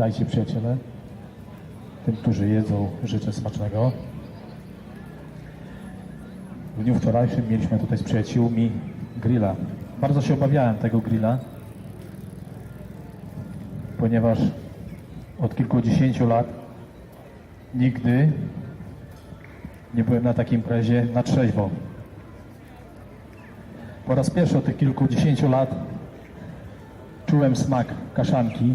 Witajcie przyjaciele. Tym, którzy jedzą, życzę smacznego. W dniu wczorajszym mieliśmy tutaj z przyjaciółmi grilla. Bardzo się obawiałem tego grilla, ponieważ od kilkudziesięciu lat nigdy nie byłem na takiej imprezie na trzeźwo. Po raz pierwszy od tych kilkudziesięciu lat czułem smak kaszanki,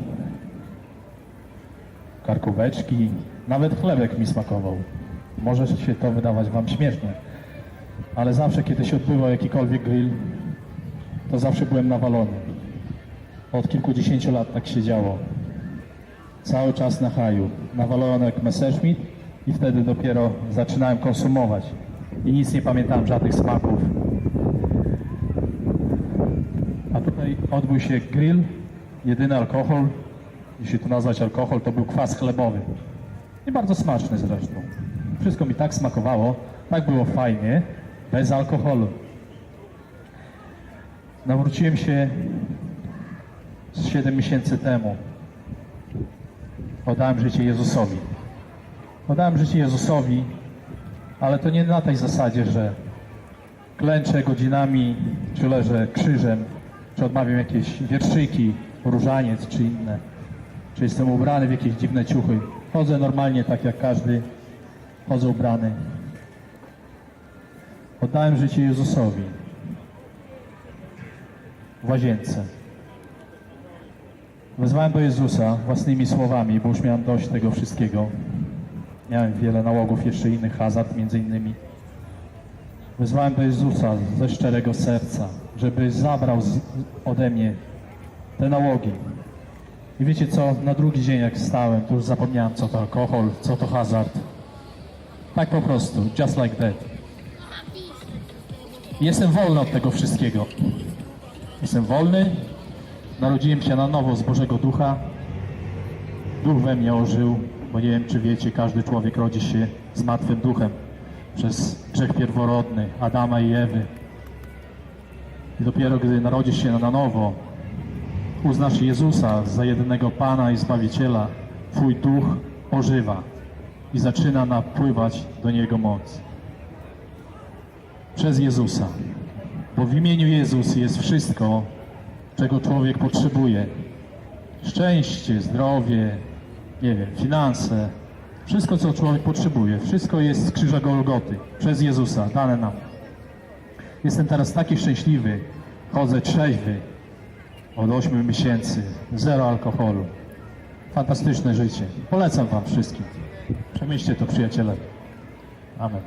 karkóweczki, nawet chlebek mi smakował. Może się to wydawać Wam śmieszne, ale zawsze, kiedy się odbywał jakikolwiek grill, to zawsze byłem nawalony. Od kilkudziesięciu lat tak się działo. Cały czas na haju. Nawalony jak Messerschmitt i wtedy dopiero zaczynałem konsumować. I nic nie pamiętałem, żadnych smaków. A tutaj odbył się grill, jedyny alkohol, jeśli tu nazwać alkohol, to był kwas chlebowy. I bardzo smaczny zresztą. Wszystko mi tak smakowało, tak było fajnie, bez alkoholu. Nawróciłem się z 7 miesięcy temu. Oddałem życie Jezusowi. Oddałem życie Jezusowi, ale to nie na tej zasadzie, że klęczę godzinami, czy leżę krzyżem, czy odmawiam jakieś wierszyki, różaniec, czy inne. Czy jestem ubrany w jakieś dziwne ciuchy. Chodzę normalnie, tak jak każdy. Chodzę ubrany. Oddałem życie Jezusowi w łazience. Wezwałem do Jezusa własnymi słowami, bo już miałem dość tego wszystkiego. Miałem wiele nałogów, jeszcze innych hazard między innymi. Wezwałem do Jezusa ze szczerego serca, żeby zabrał ode mnie te nałogi. I wiecie co, na drugi dzień jak stałem, to już zapomniałem co to alkohol, co to hazard. Tak po prostu, just like that. Jestem wolny od tego wszystkiego. Jestem wolny, narodziłem się na nowo z Bożego Ducha. Duch we mnie ożył, bo nie wiem czy wiecie, każdy człowiek rodzi się z martwym duchem przez grzech pierworodny Adama i Ewy. I dopiero gdy narodzisz się na nowo, uznasz Jezusa za jedynego Pana i Zbawiciela, Twój duch ożywa i zaczyna napływać do Niego moc. Przez Jezusa. Bo w imieniu Jezus jest wszystko, czego człowiek potrzebuje. Szczęście, zdrowie, nie wiem, finanse, wszystko co człowiek potrzebuje, wszystko jest z krzyża Golgoty, przez Jezusa, dane nam. Jestem teraz taki szczęśliwy, chodzę trzeźwy, od 8 miesięcy, zero alkoholu. Fantastyczne życie. Polecam Wam wszystkim. Przemyślcie to, przyjaciele. Amen.